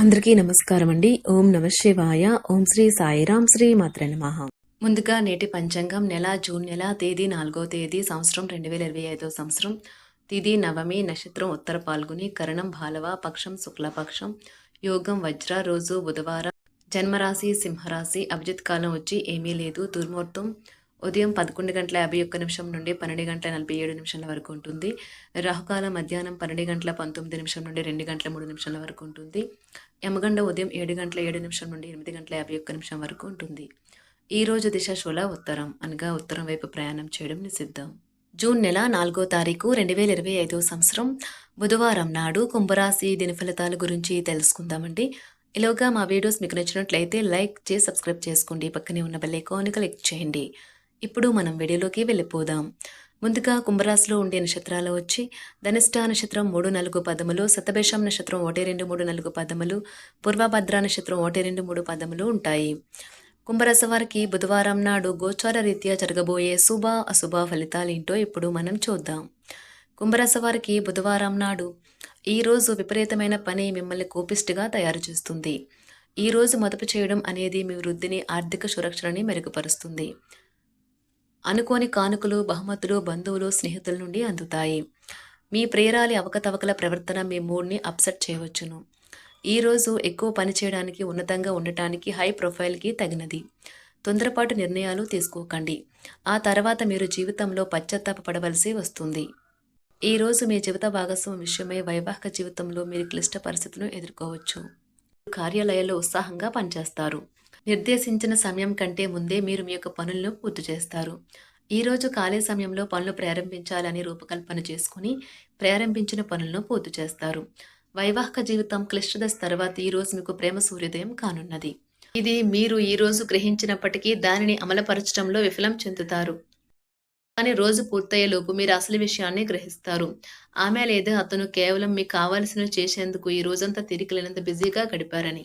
అందరికీ నమస్కారం అండి ఓం నమ శివాయ. ఓం శ్రీ సాయిరాం శ్రీ మాత్ర నమః. ముందుగా నేటి పంచాంగం నెల జూన్ నెల తేదీ నాలుగో తేదీ సంవత్సరం రెండు వేల ఇరవై ఐదో సంవత్సరం. తిది నవమి నక్షత్రం ఉత్తర పాల్గొని కరణం బాలవ పక్షం శుక్లపక్షం. యోగం వజ్ర రోజు బుధవారం. జన్మరాశి సింహరాశి అభిజిత్ కాలం వచ్చి ఏమీ లేదు. దుర్ముహూర్తం. ఉదయం పదకొండు గంటల యాభై ఒక్క నిమిషం నుండి పన్నెండు గంటల నలభై ఏడు నిమిషాల వరకు ఉంటుంది. రాహుకాల మధ్యాహ్నం పన్నెండు గంటల పంతొమ్మిది నిమిషం నుండి రెండు గంటల మూడు నిమిషాల వరకు ఉంటుంది. యమగండ ఉదయం ఏడు గంటల ఏడు నిమిషం నుండి ఎనిమిది గంటల యాభై ఒక్క నిమిషం వరకు ఉంటుంది. ఈ రోజు దిశ శూల ఉత్తరం అనగా ఉత్తరం వైపు ప్రయాణం చేయడం నిషిద్ధం. జూన్ నెల నాలుగో తారీఖు రెండు వేల ఇరవై ఐదో సంవత్సరం బుధవారం నాడు కుంభరాశి దిన ఫలితాల గురించి తెలుసుకుందామండి. ఇలాగా మా వీడియోస్ మీకు నచ్చినట్లయితే లైక్ చేసి సబ్స్క్రైబ్ చేసుకోండి. పక్కనే ఉన్న బెల్ ఐకాన్ క్లిక్ చేయండి. ఇప్పుడు మనం వీడియోలోకి వెళ్ళిపోదాం. ముందుగా కుంభరాశిలో ఉండే నక్షత్రాలు వచ్చి ధనిష్ట నక్షత్రం మూడు నాలుగు పదములు సతభేషం నక్షత్రం ఒకటి రెండు మూడు నాలుగు పదములు పూర్వభద్ర నక్షత్రం ఒకటి రెండు మూడు పదములు ఉంటాయి. కుంభరాశి వారికి బుధవారం నాడు గోచార రీత్యా జరగబోయే శుభ అశుభ ఫలితాలేంటో ఇప్పుడు మనం చూద్దాం. కుంభరాశి వారికి బుధవారం నాడు ఈ రోజు విపరీతమైన పని మిమ్మల్ని కోపిస్ట్గా తయారు చేస్తుంది. ఈ రోజు మదుపు చేయడం అనేది మీ వృద్ధిని ఆర్థిక సురక్షణని మెరుగుపరుస్తుంది. అనుకోని కానుకలు బహుమతులు బంధువులు స్నేహితుల నుండి అందుతాయి. మీ ప్రేరాలి అవకతవకల ప్రవర్తన మీ మూడ్ని అప్సెట్ చేయవచ్చును. ఈ రోజు ఎక్కువ పని చేయడానికి ఉన్నతంగా ఉండటానికి హై ప్రొఫైల్కి తగినది. తొందరపాటు నిర్ణయాలు తీసుకోకండి. ఆ తర్వాత మీరు జీవితంలో పశ్చాత్తాప పడవలసి వస్తుంది ఈరోజు మీ జీవిత భాగస్వామి విషయమై వైవాహిక జీవితంలో మీరు క్లిష్ట పరిస్థితులను ఎదుర్కోవచ్చు. కార్యాలయాల్లో ఉత్సాహంగా పనిచేస్తారు. నిర్దేశించిన సమయం కంటే ముందే మీరు మీ యొక్క పనులను పూర్తి చేస్తారు. ఈరోజు ఖాళీ సమయంలో పనులు ప్రారంభించాలని రూపకల్పన చేసుకుని ప్రారంభించిన పనులను పూర్తి చేస్తారు. వైవాహిక జీవితం క్లిష్ట దశ తర్వాత ఈ రోజు మీకు ప్రేమ సూర్యోదయం కానున్నది. ఇది మీరు ఈ రోజు గ్రహించినప్పటికీ దానిని అమలుపరచడంలో విఫలం చెందుతారు. కానీ రోజు పూర్తయ్యేలోపు మీరు అసలు విషయాన్ని గ్రహిస్తారు. ఆమె లేదా అతను కేవలం మీకు కావాల్సినవి చేసేందుకు ఈ రోజంతా తిరిగిలేనంత బిజీగా గడిపారని.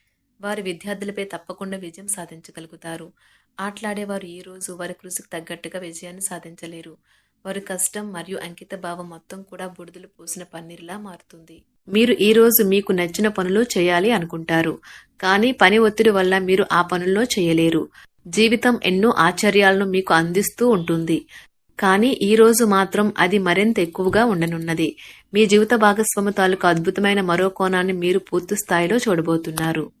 వారి విద్యార్థులపై తప్పకుండా విజయం సాధించగలుగుతారు. ఆటలాడేవారు ఈ రోజు వారి కృషికి తగ్గట్టుగా విజయాన్ని సాధించలేరు. వారి కష్టం మరియు అంకిత భావం మొత్తం కూడా బుడిదలు పోసిన పన్నీర్లా మారుతుంది. మీరు ఈ రోజు మీకు నచ్చిన పనులు చేయాలి అనుకుంటారు. కానీ పని ఒత్తిడి వల్ల మీరు ఆ పనుల్లో చేయలేరు. జీవితం ఎన్నో ఆశ్చర్యాలను మీకు అందిస్తూ ఉంటుంది. కానీ ఈ రోజు మాత్రం అది మరింత ఎక్కువగా ఉండనున్నది. మీ జీవిత భాగస్వామి తాలూకు అద్భుతమైన మరో కోణాన్ని మీరు పూర్తి స్థాయిలో చూడబోతున్నారు.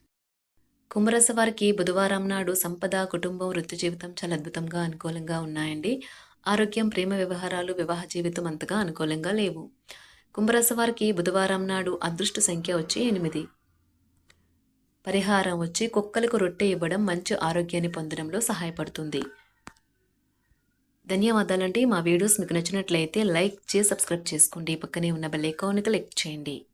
కుంభరాశి వారికి బుధవారం నాడు సంపద కుటుంబం వృత్తి జీవితం చాలా అద్భుతంగా అనుకూలంగా ఉన్నాయండి. ఆరోగ్యం ప్రేమ వ్యవహారాలు వివాహ జీవితం అంతగా అనుకూలంగా లేవు. కుంభరాశి వారికి బుధవారం నాడు అదృష్ట సంఖ్య వచ్చి ఎనిమిది. పరిహారం వచ్చి కుక్కలకు రొట్టె ఇవ్వడం మంచి ఆరోగ్యాన్ని పొందడంలో సహాయపడుతుంది. ధన్యవాదాలండి. మా వీడియోస్ మీకు నచ్చినట్లయితే లైక్ చేసి సబ్స్క్రైబ్ చేసుకోండి. పక్కనే ఉన్న బెల్ ఐకాన్ని క్లిక్ చేయండి.